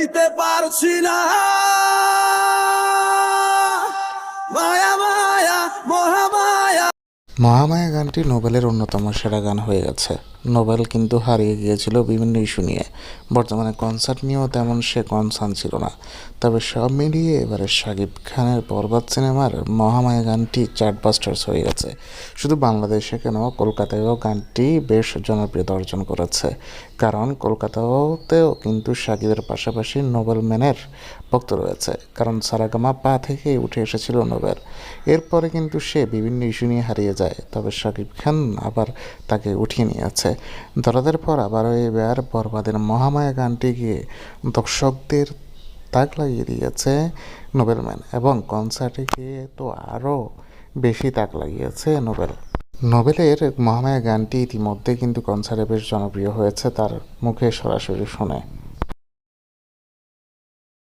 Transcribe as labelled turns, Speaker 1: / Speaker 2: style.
Speaker 1: সইতে পারছি না। মায়া মায়া মহামায়া।
Speaker 2: মহামায়া গানটি নোবেলের অন্যতম সেরা গান হয়ে গেছে। নোবেল কিন্তু হারিয়ে গিয়েছিল বিভিন্ন ইস্যু নিয়ে। বর্তমানে কনসার্ট নিয়েও তেমন সে কনসার্ন ছিল না। তবে সব মিলিয়ে এবারে শাকিব খানের বরবাদ সিনেমার মহামায়া গানটি চার্টবাস্টার্স হয়ে গেছে। শুধু বাংলাদেশে কেন, কলকাতায়ও গানটি বেশ জনপ্রিয়তা অর্জন করেছে। কারণ কলকাতাতেও কিন্তু শাকিবের পাশাপাশি নোবেল ম্যানের ভক্ত রয়েছে। কারণ সারাগামা পা থেকেই উঠে এসেছিল নোবেল। এরপরে কিন্তু সে বিভিন্ন ইস্যু নিয়ে হারিয়ে যায়। তবে শাকিব খান আবার তাকে উঠিয়ে নিয়েছে। দরাদের পর আবারও এবার বরবাদের মহামায়া গানটি গিয়ে দর্শকদের তাক লাগিয়ে দিয়েছে নোবেলম্যান। এবং কনসার্টে গিয়ে তো আরও বেশি তাক লাগিয়েছে নোবেল। নোবেলের মহামায়া গানটি ইতিমধ্যে কিন্তু কনসার্টে বেশ জনপ্রিয় হয়েছে, তার মুখে সরাসরি শুনে।